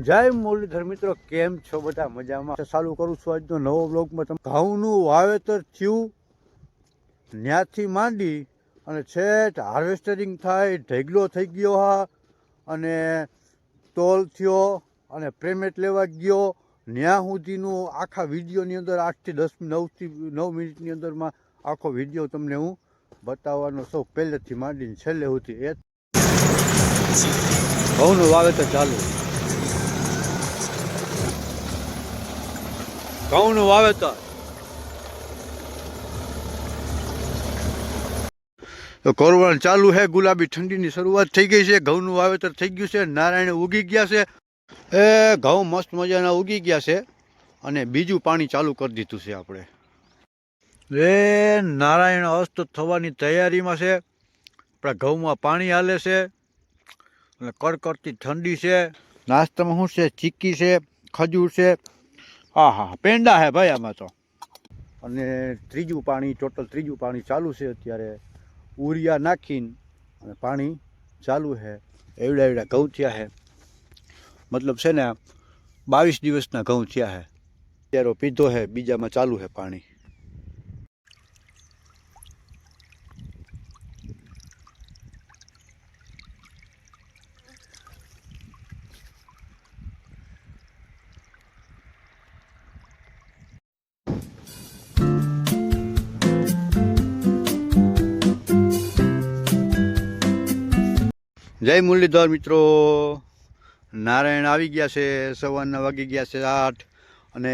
જય મુરલીધર મિત્રો, કેમ છો બધા મજામાં? ચાલુ કરું છું આજનો નવો બ્લોગમાં તમે ઘઉંનું વાવેતર થયું, ન્યાથી માંડી અને છેટ હાર્વેસ્ટરિંગ થાય, ઢેગલો થઈ ગયો હા, અને તોલ થયો અને પ્રેમેટ લેવા ગયો. ન્યા સુધીનું આખા વિડીયોની અંદર આઠથી દસ, નવથી, નવ મિનિટની અંદરમાં આખો વીડિયો તમને હું બતાવવાનો સૌ પહેલેથી માંડીને છેલ્લે સુધી. એ ઘઉંનું વાવેતર ચાલુ. ઘઉંનું વાવેતર. તો કોરવણ ચાલુ છે ગુલાબી ઠંડીની શરૂઆત થઈ ગઈ છે, ઘઉંનું વાવેતર થઈ ગયું છે, નારાયણ ઉગી ગયા છે. એ ઘઉં મસ્ત મજાના ઉગી ગયા છે અને બીજું પાણી ચાલુ કરી દીધું છે આપણે. એ નારાયણ અસ્ત થવાની તૈયારીમાં છે. આપણા ઘઉંમાં પાણી હાલે છે અને કડકડતી ઠંડી છે. નાસ્તામાં શું છે? ચીક્કી છે, ખજૂર છે હા હા પેંડા હે ભાઈ આમાં તો. અને ત્રીજું પાણી, ટોટલ ત્રીજું પાણી ચાલુ છે અત્યારે. ઉરિયા નાખીને અને પાણી ચાલુ છે એવડા એવડા ઘઉં થયા છે મતલબ છે ને, બાવીસ દિવસના ઘઉં થયા છે અત્યારે પીધો છે બીજામાં ચાલુ છે પાણી. જય મુરલીધર મિત્રો. નારાયણ આવી ગયા છે, સવારના વાગી ગયા છે આઠ અને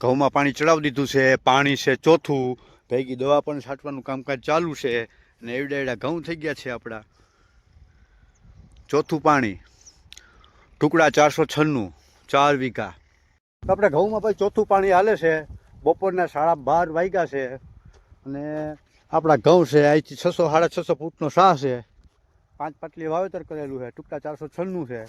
ઘઉંમાં પાણી ચડાવી દીધું છે, પાણી છે ચોથું. ભેગી દવા પણ છાંટવાનું કામકાજ ચાલુ છે અને એવડા એવડા ઘઉં થઈ ગયા છે આપણા ચોથું પાણી. ટુકડા ચારસો છન્નું, ચાર વીઘા. આપણે ઘઉંમાં ભાઈ ચોથું પાણી હાલે છે, બપોરના સાડા બાર વાગ્યા છે અને આપણા ઘઉં છે અહીંથી છસો, સાડા છસો ફૂટનો શાહ છે. પાંચ પાટલી વાવેતર કરેલું છે. ટૂંકા ચારસો છન્નું છે.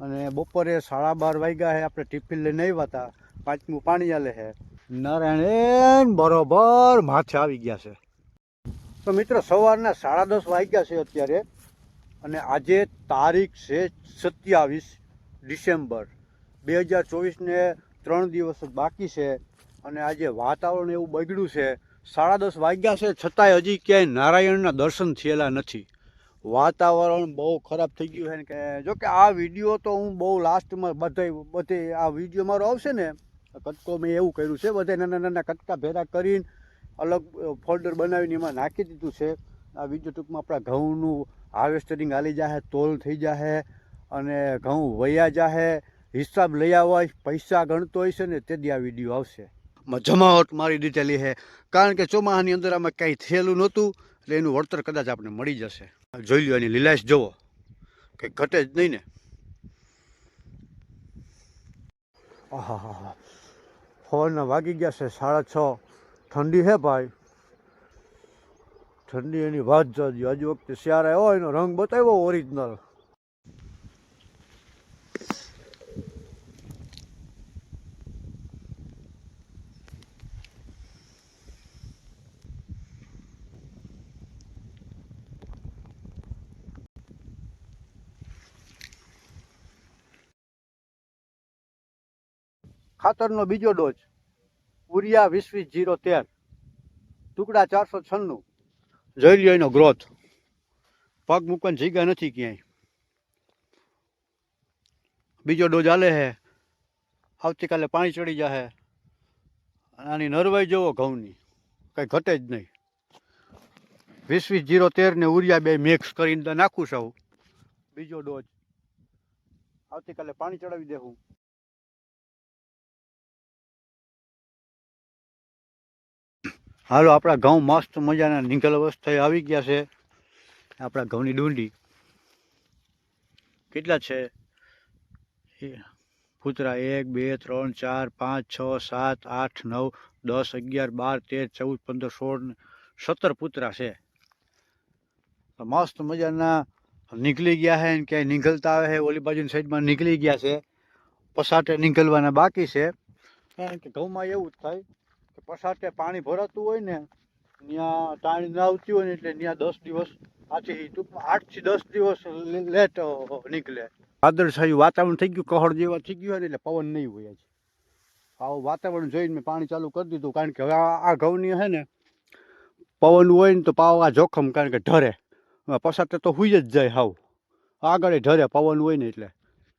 અને બપોરે સાડા બાર વાગ્યા છે, આપણે ટિફિન લઈને આવ્યા હતા. પાંચમું પાણી આલે છે. નારાયણ બરોબર માથે આવી ગયા છે. તો મિત્રો, સવારના સાડા દસ વાગ્યા છે અત્યારે. અને આજે તારીખ છે સત્યાવીસ ડિસેમ્બર. બે હજાર ચોવીસને ત્રણ દિવસ બાકી છે. અને આજે વાતાવરણ એવું બગડ્યું છે. સાડા દસ વાગ્યા છે, છતાંય હજી ક્યાંય નારાયણના દર્શન થયેલા નથી. વાતાવરણ બહુ ખરાબ થઈ ગયું છે કે, જો કે આ વીડિયો તો હું બહુ લાસ્ટમાં બધે બધે આ વીડિયો મારો આવશે ને, કટકો મેં એવું કર્યું છે, બધે નાના નાના કટકા ભેગા કરીને અલગ ફોલ્ડર બનાવીને એમાં નાખી દીધું છે. આ વીડિયો ટૂંકમાં આપણા ઘઉંનું હાર્વેસ્ટરિંગ હાલી જાહે, તોલ થઈ જાહે અને ઘઉં વયા જાહે, હિસાબ લઈ આવવા પૈસા ગણતો હોય છે ને તે દી આ વીડિયો આવશે. જમાવટ મારી દીધેલી છે. કારણ કે ચોમાસાની અંદર આમાં કાંઈ થયેલું નહોતું, એટલે એનું વળતર કદાચ આપણે મળી જશે. જોઈ લ્યો એની લીલાશ, જુઓ. કંઈ ઘટે જ નહીં ને. આહા ફોરના વાગી ગયા છે સાડા છ. ઠંડી હે ભાઈ? ઠંડી એની વાત જ હજુ વખતે શિયાળા હોય એનો રંગ બતાવ્યો ઓરિજિનલ ખાતરનો બીજો ડોઝ, ઉરિયા વીસ વીસ જીરો તેર, ટુકડા ચારસો છન્નું. જોઈ લ્યો એનો ગ્રોથ પગ મૂકવાની જગ્યા નથી ક્યાંય. બીજો ડોઝ આલે છે આવતીકાલે પાણી ચડી જશે આની નરવાઈ જવો ઘઉંની, કંઈ ઘટે જ નહીં. વીસ વીસ જીરો તેર ને ઉરિયા બે મિક્સ કરીને નાખું સૌ બીજો ડોઝ, આવતીકાલે પાણી ચડાવી દેવું હાલો, આપણા ઘઉં મસ્ત મજાના નીકળ અવસ્થાએ આવી ગયા છે. આપણા ઘઉંની ડુંડી. કેટલા છે? કૂતરા એક, બે, ત્રણ, ચાર, પાંચ, છ, સાત, આઠ, નવ, દસ, અગિયાર, બાર, તેર, ચૌદ, પંદર, સોળ, સત્તર પુતરા છે. મસ્ત મજાના નીકળી ગયા છે ક્યાંય નીકળતા આવે છે, ઓલી બાજુની સાઈડમાં નીકળી ગયા છે. પસાટે નીકળવાના બાકી છે. કારણ કે ઘઉંમાં એવું જ થાય પસાટે પાણી ભરાતું હોય ને, ત્યાં ટાણી ના આવતી હોય ને એટલે ત્યાં દસ દિવસ આથી ટૂંકમાં આઠથી દસ દિવસ લેટ નીકળે. વાદળછાયું વાતાવરણ થઈ ગયું કહળ જેવા થઈ ગયું ને એટલે પવન નહીં હોય આજે. આવું વાતાવરણ જોઈને મેં પાણી ચાલુ કરી દીધું, કારણ કે હવે આ ઘઉંની છે ને, પવન હોય ને તો પાવ આ જોખમ, કારણ કે ઢરે. પસાર તો હુઈ જ જાય હાવ. આગળ ઢરે પવન હોય ને એટલે.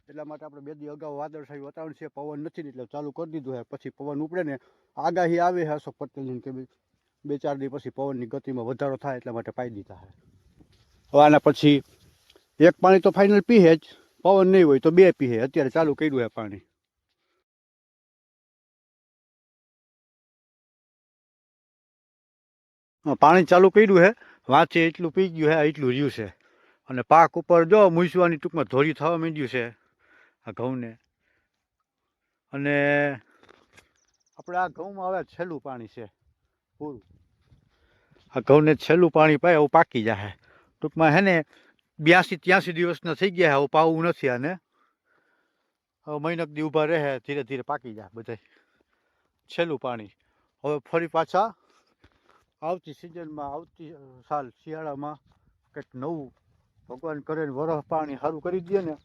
એટલા માટે આપણે બે દી અગાઉ વાદળછાયું વાતાવરણ છે પવન નથી એટલે ચાલુ કરી દીધું છે. પછી પવન ઉપડે ને આગાહી આવે છે અશોક પટેલની કે બે ચાર દી પછી પવનની ગતિમાં વધારો થાય એટલા માટે પાઈ દીધા છે. હવે આના પછી એક પાણી તો ફાઇનલ પીએ જ પવન નહીં હોય તો બે પીએ અત્યારે ચાલુ કર્યું છે પાણી. હા, પાણી ચાલુ કર્યું છે વાંચે એટલું પી ગયું છે એટલું રહ્યું છે. અને પાક ઉપર જો મૂસવાની ટૂંકમાં ધોરી થવા માંડ્યું છે. આ ઘઉંને. અને આપણે આ ઘઉંમાં હવે છેલ્લું પાણી છે, પૂરું. આ ઘઉંને છેલ્લું પાણી પાય, આવું પાકી જાય ટૂંકમાં હે ને, બ્યાસી ત્યાસી દિવસના થઈ ગયા આવું પાવું નથી આને. હવે મહિનક દી ઊભા રહે, ધીરે ધીરે પાકી જાય બધાય. છેલ્લું પાણી. હવે ફરી પાછા આવતી સિઝનમાં, આવતી સાલ શિયાળામાં કંઈક નવું ભગવાન કરે ને વરસ પાણી સારું કરી દે ને.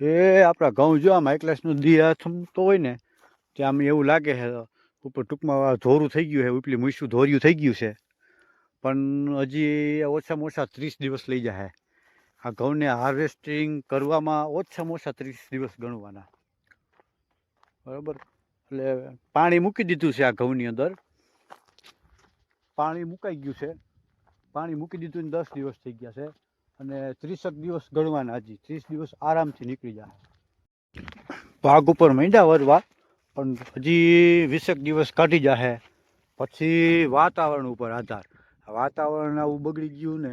એ આપણા ઘઉં જો આમ એકલાસનું દી થમતો હોય ને ત્યાં આમ એવું લાગે છે, ઉપર ટૂંકમાં ધોરું થઈ ગયું છે, ઉપલી મૂસું ધોર્યું થઈ ગયું છે. પણ હજી ઓછામાં ઓછા ત્રીસ દિવસ લઈ જાય. આ ઘઉંને હાર્વેસ્ટિંગ કરવામાં ઓછામાં ઓછા ત્રીસ દિવસ ગણવાના. બરાબર? એટલે પાણી મૂકી દીધું છે આ ઘઉંની અંદર. પાણી મુકાઈ ગયું છે. પાણી મૂકી દીધું ને દસ દિવસ થઈ ગયા છે. અને ત્રીસક દિવસ ગણવાના હજી. ત્રીસ દિવસ આરામથી નીકળી જાય. ભાગ ઉપર મૈંડા વરવા, પણ હજી વીસેક દિવસ કાઢી જાહે. પછી વાતાવરણ ઉપર આધાર. વાતાવરણ આવું બગડી ગયું ને,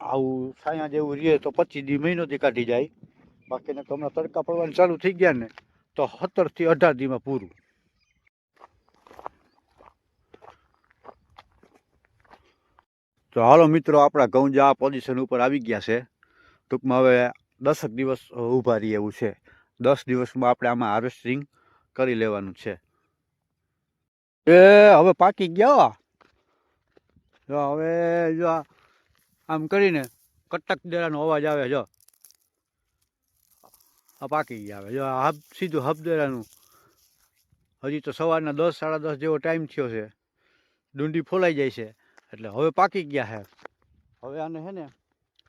આવું સાયા જેવું રહે તો પચીસ દી મહિનોથી કાઢી જાય. બાકીને તો હમણાં તડકા પડવાનું ચાલુ થઈ ગયા ને, તો સત્તરથી અઢાર દીમાં પૂરું. તો હાલો મિત્રો, આપણા ઘઉં જે આ પોઝિશન ઉપર આવી ગયા છે. ટૂંકમાં હવે દસક દિવસ ઊભા રહીએ એવું છે. દસ દિવસમાં આપણે આમાં હાર્વેસ્ટિંગ કરી લેવાનું છે. એ હવે પાકી ગયા જો હવે જો આમ કરીને કટક દેરાનો અવાજ આવે જો. આ પાકી ગયા હવે. જો હબ, સીધું હબદેરાનું હજી તો સવારના દસ, સાડા દસ જેવો ટાઈમ થયો છે. ડુંડી ફોલાઈ જાય છે. એટલે હવે પાકી ગયા છે હવે આને છે ને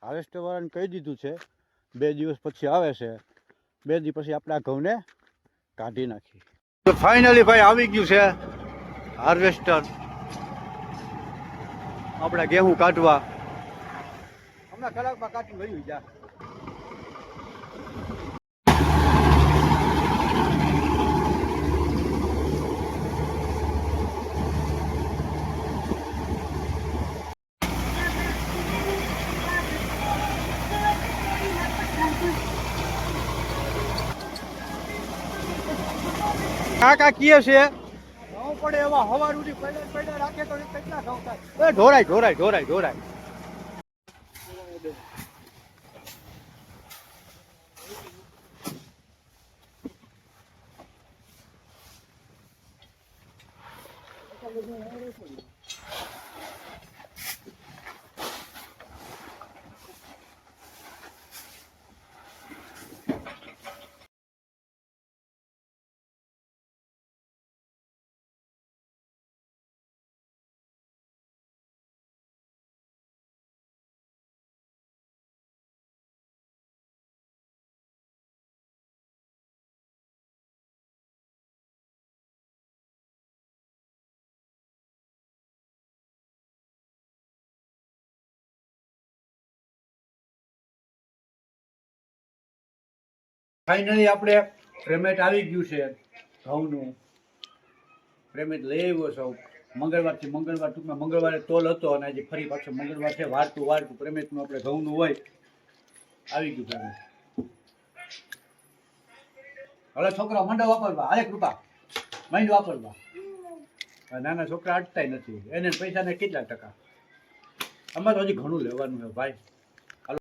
હાર્વેસ્ટરવાળાને કહી દીધું છે, બે દિવસ પછી આવે છે. બે દિવસ પછી આપણે આ ઘઉંને કાઢી નાખીએ. તો ફાઇનલી ભાઈ આવી ગયું છે હાર્વેસ્ટર આપણે ગેહું કાઢવા. હમણાં કલાકમાં કાઢી ગયું જા. કાકા કીએ છે? પડે એવા હવા રૂડી પડે પડે રાખે તો કેટલા ઘઉં થાય એ ઢોરાય ઢોરાય ઢોરાય ઢોરાય. ફાઇનલી આપણે પેમેન્ટ આવી ગયું છે ઘઉંનું. પેમેન્ટ લઈ આવ્યો સૌ મંગળવારથી મંગળવાર ટૂંકમાં મંગળવારે તોલ હતો અને આજે ફરી પાછો મંગળવાર છે. વારતું વારતું પેમેન્ટનું આપણે ઘઉંનું હોય. આવી ગયું પેમેન્ટ હવે છોકરા મંડળ વાપરવા. હાલે કૃપા. માઇન્ડ વાપરવા. નાના છોકરા અટતા નથી. એને પૈસાને કેટલા ટકા? અમારે હજી ઘણું લેવાનું છે ભાઈ.